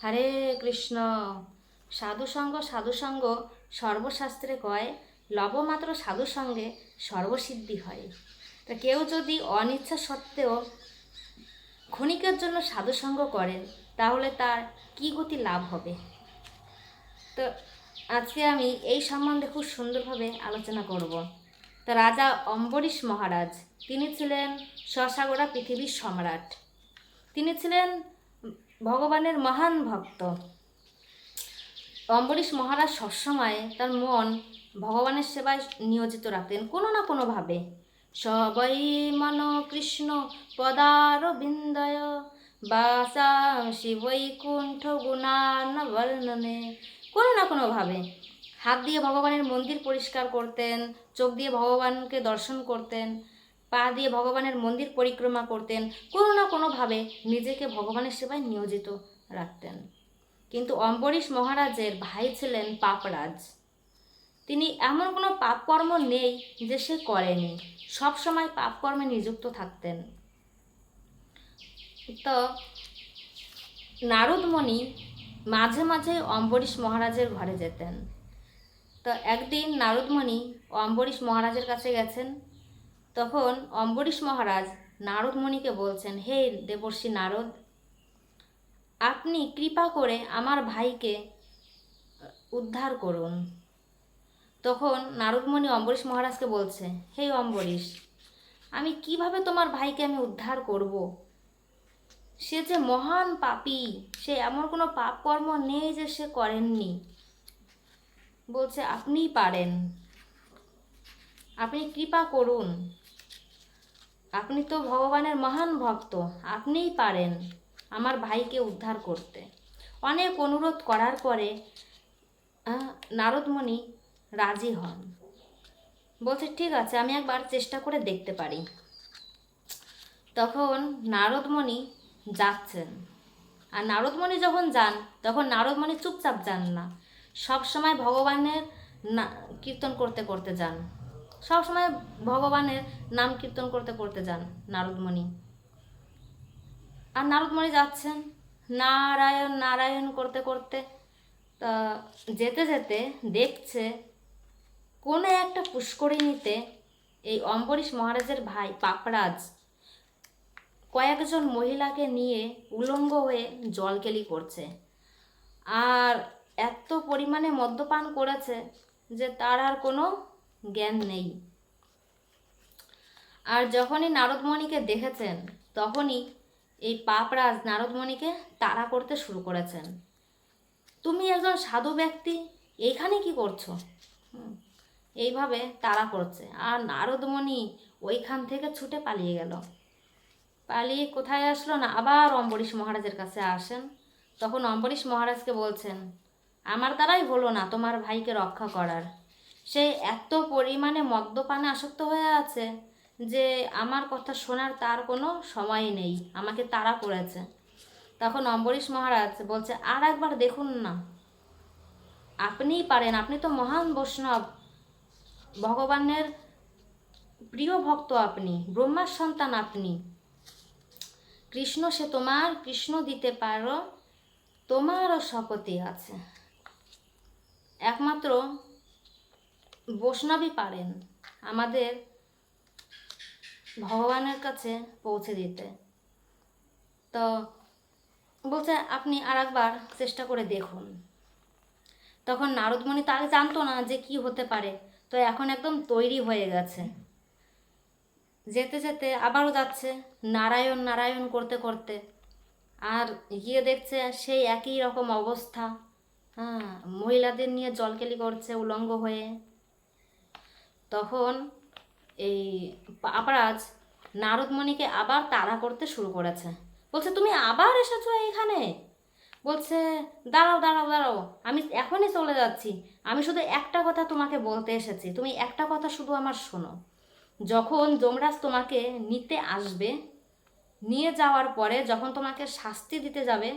হরে কৃষ্ণ। সাধুসঙ্গ সাধুসঙ্গ সর্বশাস্ত্রে কয় লবমাত্র সাধুসঙ্গে সর্বসিদ্ধি হয়। তা কেউ যদি অনিচ্ছা সত্ত্বেও ক্ষণিকের জন্য সাধুসঙ্গ করেন, তাহলে তার কি গতি লাভ হবে? তো আজকে আমি এই সম্বন্ধে খুব সুন্দরভাবে আলোচনা করব। তো রাজা অম্বরীশ মহারাজ, তিনি ছিলেন শশাগোড়া পৃথিবীর সম্রাট। তিনি ছিলেন ভগবানের মহান ভক্ত। অম্বরীশ মহারাজ সবসময় তার মন ভগবানের সেবায় নিয়োজিত রাখতেন কোনো না কোনোভাবে। সবাই মন কৃষ্ণ পদার বিন্দয় বাসা শিবৈকুণ্ঠ গুণান বর্ণনে কোনো না কোনোভাবে। হাত দিয়ে ভগবানের মন্দির পরিষ্কার করতেন, চোখ দিয়ে ভগবানকে দর্শন করতেন পা দিয়ে ভগবানের মন্দির পরিক্রমা করতেন, কোনো না কোনোভাবে নিজেকে ভগবানের সেবায় নিয়োজিত রাখতেন। কিন্তু অম্বরীশ মহারাজের ভাই ছিলেন পাপরাজ। তিনি এমন কোনো পাপকর্ম নেই যে সে করেনি, সবসময় পাপকর্মে নিযুক্ত থাকতেন। তো নারদমণি মাঝে মাঝে অম্বরীশ মহারাজের ঘরে যেতেন। তো একদিন নারদমণি অম্বরীশ মহারাজের কাছে গেছেন তখন অম্বরীশ মহারাজ নারদমণিকে বলছেন, হে দেবর্ষি নারদ, আপনি কৃপা করে আমার ভাইকে উদ্ধার করুন। তখন নারদমণি অম্বরীশ মহারাজকে বলছে, হে অম্বরীশ, আমি কীভাবে তোমার ভাইকে আমি উদ্ধার করব? সে যে মহান পাপী, সে এমন কোনো পাপ কর্ম নেই যে সে করেননি। বলছে, আপনিই পারেন। আপনি কৃপা করুন। আপনি তো ভগবানের মহান ভক্ত, আপনিই পারেন আমার ভাইকে উদ্ধার করতে। অনেক অনুরোধ করার পরে নারদমণি রাজি হন। বলছে, ঠিক আছে, আমি একবার চেষ্টা করে দেখতে পারি। তখন নারদমণি যাচ্ছেন। আর নারদমণি যখন যান, তখন নারদমণি চুপচাপ যান না। সব সময় ভগবানের না, কীর্তন করতে করতে যান। সব সময় ভগবানের নাম কীর্তন করতে করতে যান নারদমণি। আর নারদমণি যাচ্ছেন নারায়ণ নারায়ণ করতে করতে। তা যেতে যেতে দেখছে কোনো একটা পুষ্করিণীতে এই অম্বরীশ মহারাজের ভাই পাপরাজ কয়েকজন মহিলাকে নিয়ে উলঙ্গ হয়ে জলকেলি করছে। আর এত পরিমাণে মদ্যপান করেছে যে তার আর কোনো জ্ঞান নেই। আর যখনই নারদমণিকে দেখেছেন, তখনই এই পাপরাজ নারদমণিকে তাড়া করতে শুরু করেছেন। তুমি একজন সাধু ব্যক্তি, এইখানে কি করছ? এইভাবে তাড়া করছে। আর নারদমণি ওইখান থেকে ছুটে পালিয়ে গেল। পালিয়ে কোথায় আসলো না, আবার অম্বরীশ মহারাজের কাছে আসেন। তখন অম্বরীশ মহারাজকে বলছেন, আমার দ্বারাই হলো না তোমার ভাইকে রক্ষা করার। সে এত পরিমাণে মদ্যপানে আসক্ত হয়ে আছে যে আমার কথা শোনার তার কোনো সময় নেই। আমাকে তাড়া করেছে। তখন অম্বরীশ মহারাজ বলছে, আর একবার দেখুন না। আপনিই পারেন। আপনি তো মহান বৈষ্ণব। ভগবানের প্রিয় ভক্ত আপনি, ব্রহ্মার সন্তান আপনি। কৃষ্ণ সে তোমার, কৃষ্ণ দিতে পারো, তোমারও শপথই আছে। একমাত্র বৈষ্ণবই পারেন আমাদের ভগবানের কাছে পৌঁছে দিতে। তো বলছে, আপনি আর একবার চেষ্টা করে দেখুন। তখন নারদমণি তো আগে জানতো না যে কি হতে পারে। তো এখন একদম তৈরি হয়ে গেছে। যেতে যেতে আবারও যাচ্ছে নারায়ণ নারায়ণ করতে করতে। আর গিয়ে দেখছে সেই একই রকম অবস্থা। হ্যাঁ মহিলাদের নিয়ে জলকেলি করছে উলঙ্গ হয়ে। তখন এই পাপরাজ নারদমণিকে আবার তাড়া করতে শুরু করেছে। বলছে, তুমি আবার এসেছ এখানে বলছে, দাঁড়াও দাঁড়াও দাঁড়াও, আমি এখনই চলে যাচ্ছি। আমি শুধু একটা কথা তোমাকে বলতে এসেছি। তুমি একটা কথা শুধু আমার শোনো। যখন যমরাজ তোমাকে নিতে আসবে, নিয়ে যাওয়ার পরে যখন তোমাকে শাস্তি দিতে যাবে,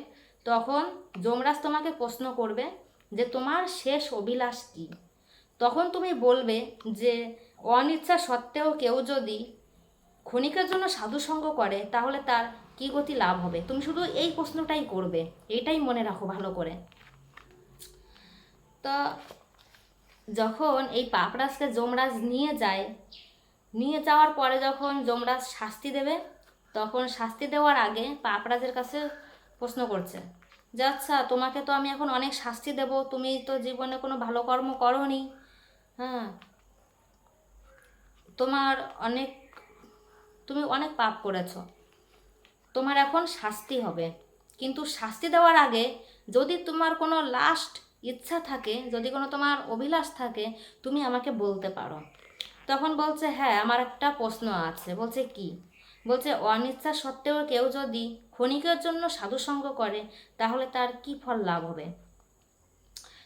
তখন যমরাজ তোমাকে প্রশ্ন করবে যে, তোমার শেষ অভিলাষ কী? তখন তুমি বলবে যে, অনিচ্ছা সত্ত্বেও কেউ যদি ক্ষণিকের জন্য সাধুসঙ্গ করে, তাহলে তার কি গতি লাভ হবে? তুমি শুধু এই প্রশ্নটাই করবে। এটাই মনে রাখো ভালো করে। তো যখন এই পাপরাজকে যমরাজ নিয়ে যায়, নিয়ে যাওয়ার পরে যখন যমরাজ শাস্তি দেবে, তখন শাস্তি দেওয়ার আগে পাপরাজের কাছে প্রশ্ন করছে, যে আচ্ছা তোমাকে তো আমি এখন অনেক শাস্তি দেব। তুমি তো জীবনে কোনো ভালো কর্ম করনি। হ্যাঁ তোমার অনেক, তুমি অনেক পাপ করেছ। তোমার এখন শাস্তি হবে। কিন্তু শাস্তি দেওয়ার আগে যদি তোমার কোনো লাস্ট ইচ্ছা থাকে, যদি কোনো তোমার অভিলাষ থাকে, তুমি আমাকে বলতে পারো। তখন বলছে হ্যাঁ আমার একটা প্রশ্ন আছে। বলছে, কি? বলছে, অনিচ্ছা সত্ত্বেও কেউ যদি ক্ষণিকের জন্য সাধুসঙ্গ করে, তাহলে তার কি ফল লাভ হবে?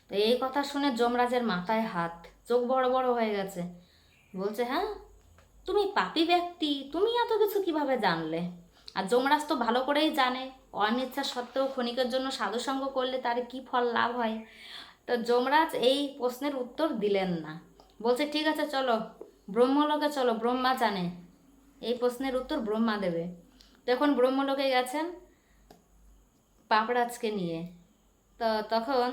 তো এই কথা শুনে যমরাজের মাথায় হাত চোখ বড় বড় হয়ে গেছে। বলছে হ্যাঁ তুমি পাপী ব্যক্তি, তুমি এত কিছু কীভাবে জানলে? আর যমরাজ তো ভালো করেই জানে, অনিচ্ছা সত্ত্বেও ক্ষণিকের জন্য সাধুসঙ্গ করলে তার কি ফল লাভ হয়? তো যমরাজ এই প্রশ্নের উত্তর দিলেন না। বলছে, ঠিক আছে, চলো। ব্রহ্মলোকে চলো, ব্রহ্মা জানে। এই প্রশ্নের উত্তর ব্রহ্মা দেবে। তখন ব্রহ্মলোকে গেছেন পাপরাজকে নিয়ে। তো তখন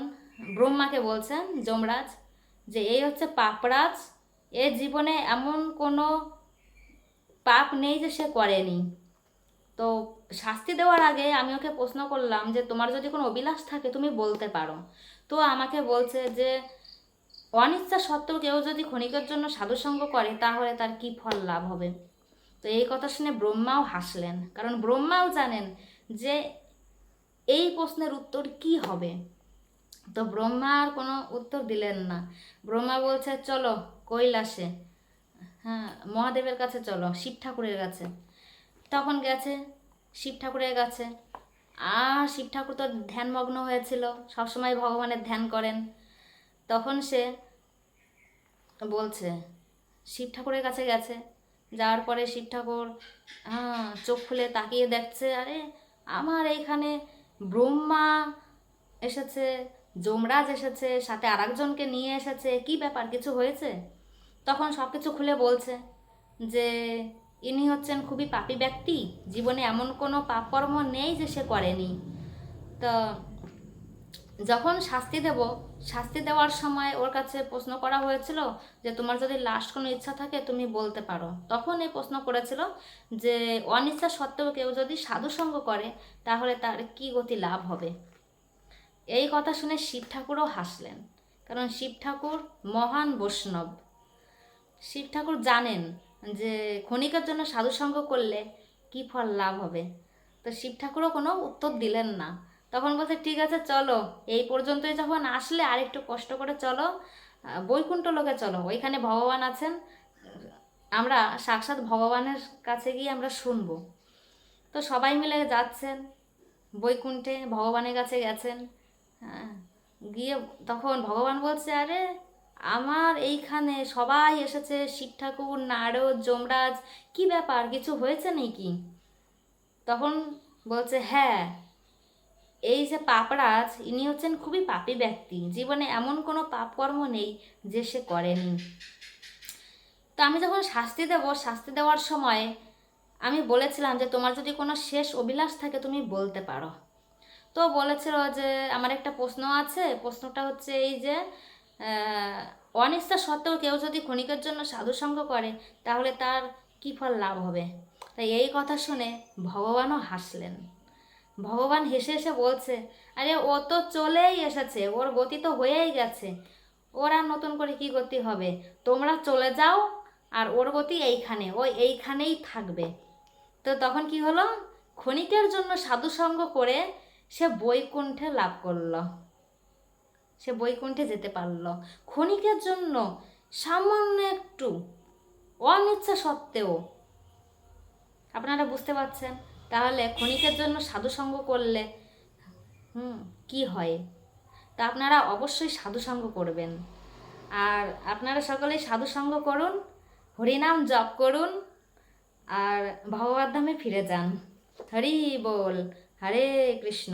ব্রহ্মাকে বলছেন, যমরাজ যে এই হচ্ছে পাপরাজ। এ জীবনে এমন কোনো পাপ নেই যে সে করেনি। তো শাস্তি দেওয়ার আগে আমি ওকে প্রশ্ন করলাম যে, তোমার যদি কোনো অভিলাষ থাকে, তুমি বলতে পারো। তো আমাকে বলছে যে, অনিচ্ছা সত্ত্বেও কেউ যদি ক্ষণিকের জন্য সাধুসঙ্গ করে, তাহলে তার কি ফল লাভ হবে? তো এই কথা শুনে ব্রহ্মাও হাসলেন। কারণ ব্রহ্মাও জানেন যে, এই প্রশ্নের উত্তর কি হবে। তো ব্রহ্মা আর কোনো উত্তর দিলেন না। ব্রহ্মা বলছে, চলো, কৈলাসে। হ্যাঁ মহাদেবের কাছে চলো, শিব ঠাকুরের কাছে। তখন গেছে, শিব ঠাকুরের কাছে। আর শিব ঠাকুর তো ধ্যানমগ্ন হয়েছিল, সবসময় ভগবানের ধ্যান করেন। তখন সে বলছে, শিব ঠাকুরের কাছে গেছে। যাওয়ার পরে শিব ঠাকুর হ্যাঁ চোখ খুলে তাকিয়ে দেখছে, আরে, আমার এইখানে ব্রহ্মা এসেছে। যমরাজ এসেছে, সাথে আরেকজনকে নিয়ে এসেছে। কি ব্যাপার, কিছু হয়েছে? তখন সব কিছু খুলে বলছে যে, ইনি হচ্ছেন খুবই পাপী ব্যক্তি, জীবনে এমন কোনো পাপকর্ম নেই যে সে করেনি। তো যখন শাস্তি দেব, শাস্তি দেওয়ার সময় ওর কাছে প্রশ্ন করা হয়েছিল যে, তোমার যদি লাস্ট কোনো ইচ্ছা থাকে, তুমি বলতে পারো। তখন এই প্রশ্ন করেছিল যে, অনিচ্ছা সত্ত্বেও কেউ যদি সাধুসঙ্গ করে, তাহলে তার কি গতি লাভ হবে? এই কথা শুনে শিব ঠাকুরও হাসলেন। কারণ শিব ঠাকুর মহান বৈষ্ণব। শিব ঠাকুর জানেন যে ক্ষণিকের জন্য সাধুসঙ্গ করলে কি ফল লাভ হবে। তো শিব ঠাকুরও কোনো উত্তর দিলেন না। তখন বলছে, ঠিক আছে, চলো। এই পর্যন্তই যখন আসলে আর একটু কষ্ট করে চলো বৈকুণ্ঠ লোকে চলো। ওইখানে ভগবান আছেন। আমরা সাক্ষাৎ ভগবানের কাছে গিয়ে আমরা শুনব। তো সবাই মিলে যাচ্ছেন, বৈকুণ্ঠে ভগবানের কাছে গেছেন। হ্যাঁ। গিয়ে তখন ভগবান বলছে, আরে, আমার এইখানে সবাই এসেছে, শিব ঠাকুর, নারদ, যমরাজ, কি ব্যাপার? কিছু হয়েছে নাকি? তখন বলছে হ্যাঁ এই যে পাপরাজ, ইনি হচ্ছেন খুবই পাপী ব্যক্তি। জীবনে এমন কোনো পাপকর্ম নেই যে সে করেনি। তো আমি যখন শাস্তি দেব, শাস্তি দেওয়ার সময় আমি বলেছিলাম যে, তোমার যদি কোনো শেষ অভিলাষ থাকে, তুমি বলতে পারো। তো বলেছিল যে, আমার একটা প্রশ্ন আছে। প্রশ্নটা হচ্ছে এই যে অনিচ্ছা সত্ত্বেও কেউ যদি ক্ষণিকের জন্য সাধুসঙ্গ করে, তাহলে তার কি ফল লাভ হবে? তাই এই কথা শুনে ভগবানও হাসলেন। ভগবান হেসে হেসে বলছে, আরে, ও তো চলেই এসেছে। ওর গতি তো হয়েই গেছে। ওর আর নতুন করে কি গতি হবে? তোমরা চলে যাও, আর ওর গতি এইখানে, ও এইখানেই থাকবে। তো তখন কি হলো? ক্ষণিকের জন্য সাধুসঙ্গ করে সে বৈকুণ্ঠে লাভ করল। সে বৈকুণ্ঠে যেতে পারল। ক্ষণিকের জন্য সামান্য একটু অনিচ্ছা সত্ত্বেও। আপনারা বুঝতে পারছেন? তাহলে ক্ষণিকের জন্য সাধুসঙ্গ করলে হুম, কি হয়? তা আপনারা অবশ্যই সাধুসঙ্গ করবেন। আর আপনারা সকলেই সাধুসঙ্গ করুন, হরিনাম জপ করুন, আর ভগবদ্ধামে ফিরে যান। হরি বল। হরে কৃষ্ণ।